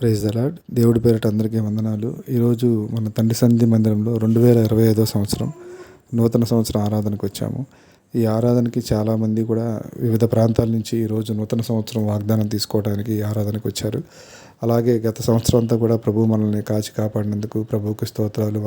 Praise the Lord దేవుడి పేరిట అందరికీ వందనాలు. ఈరోజు మన తండ్రి సంధి మందిరంలో రెండు వేల ఇరవై ఐదో సంవత్సరం నూతన సంవత్సరం ఆరాధనకు వచ్చాము. ఈ ఆరాధనకి చాలామంది కూడా వివిధ ప్రాంతాల నుంచి ఈరోజు నూతన సంవత్సరం వాగ్దానం తీసుకోవడానికి ఈ ఆరాధనకు వచ్చారు. అలాగే గత సంవత్సరం అంతా కూడా ప్రభు మనల్ని కాచి కాపాడినందుకు ప్రభుకి స్తోత్రాలు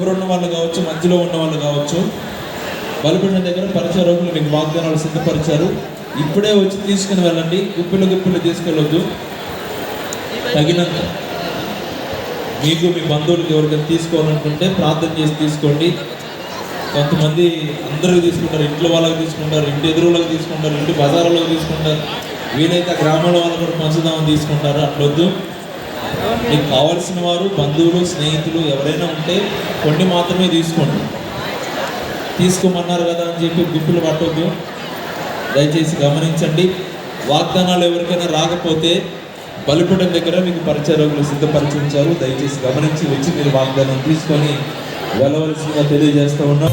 ఎవరున్న వాళ్ళు కావచ్చు మధ్యలో ఉన్న వాళ్ళు కావచ్చు బలిపీఠం దగ్గర పరిచయ రోగులు మీకు వాగ్దానాలు సిద్ధపరిచారు. ఇప్పుడే వచ్చి తీసుకుని వెళ్ళండి. గుప్పిలు గుప్పిలు తీసుకెళ్ళొద్దు. తగినంత. మీకు మీ బంధువులకు ఎవరికైనా తీసుకోవాలనుకుంటే ప్రార్థన చేసి తీసుకోండి. కొంతమంది అందరికి తీసుకుంటారు. ఇంట్లో వాళ్ళకి తీసుకుంటారు. ఇంటి ఎదురులకు తీసుకుంటారు. ఇంటి బజార్లోకి తీసుకుంటారు. వీలైతే గ్రామాల గ్రామంలో వాళ్ళు కూడా పంచుదామని తీసుకుంటారు. అట్లొద్దు. మీకు కావాల్సిన వారు బంధువులు స్నేహితులు ఎవరైనా ఉంటే కొన్ని మాత్రమే తీసుకోండి. తీసుకోమన్నారు కదా అని చెప్పి గుంపులు పట్టొద్దు. దయచేసి గమనించండి. వాగ్దానాలు ఎవరికైనా రాకపోతే బలిపీఠం దగ్గర మీకు పరిచయకులు సిద్ధపరిచించారు. దయచేసి గమనించి వచ్చి మీరు వాగ్దానం తీసుకొని వెళ్ళవలసిందిగా తెలియజేస్తూ ఉన్నాం.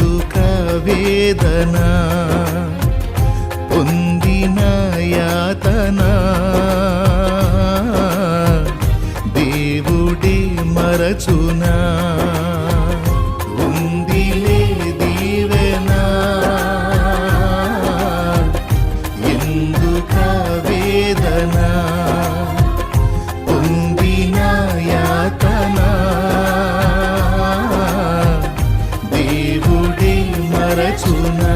వేదన? మరచునా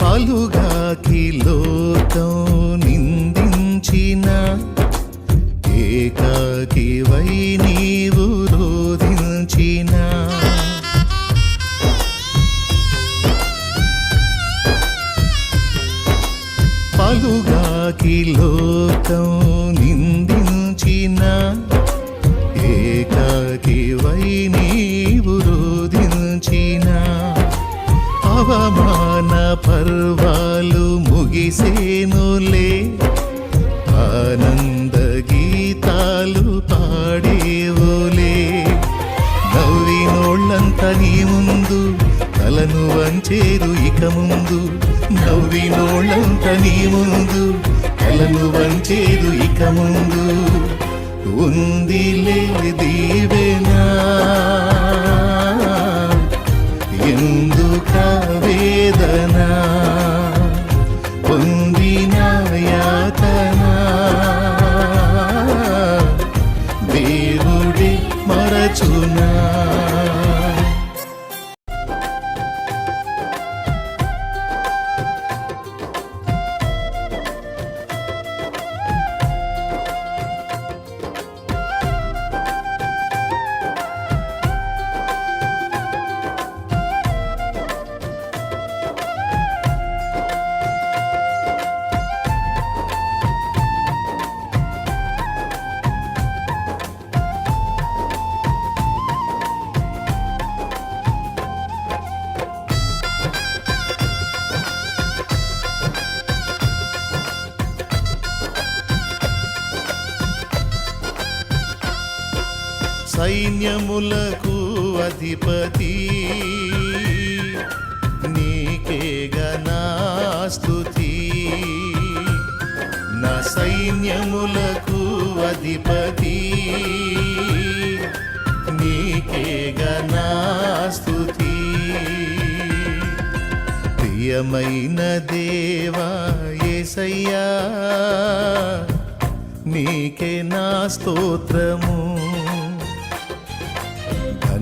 పలుగాకి లోకం ఏకాకివై నీవు రోధించిన. పలుగాకి లోకం నిందించిన. ఏకాకివై నీవు రోధించిన. అవమాన పర్వాలు ముగిసేనులే. నవ్వినోళ్ళంత నీ ముందు తలను వంచేరు ఇక ముందు. నవ్వినోళ్ళంత నీ ముందు తలను వంచేరు ఇక ముందు. ఉందిలే దీవెనా. ఎందుక వేదన? పొందిన యాతన దేవుడి మరచునా? సైన్యములకు అధిపతి. నీకే గణాస్తుతి నా సైన్యములకు అధిపతి. నీకే గణాస్తుతి ప్రియమైన దేవా ఏసయ్యా నీకే నా స్తోత్రము.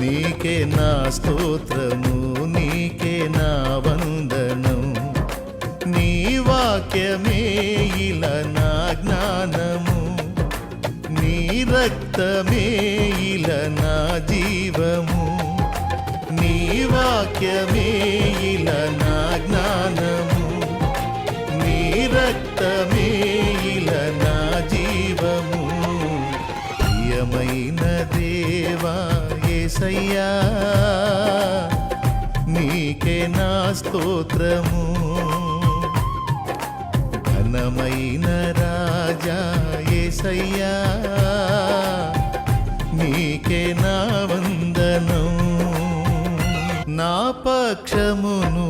నీకే నా స్తోత్రము నీకే నా వందనం నీ వాక్యమే ఇలా నా జ్ఞానము. నీ రక్తమే ఇలా నా జీవము. నీ వాక్యమే ఇలా నా జ్ఞానము. నీ రక్తమే ఇలా నా జీవము. ప్రియమైన దేవా యేసయ్యా నీకే నా స్తోత్రము. ఘనమైన రాజా యేసయ్యా నీకే నా వందనం నా పక్షమును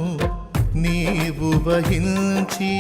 నీవు వహించి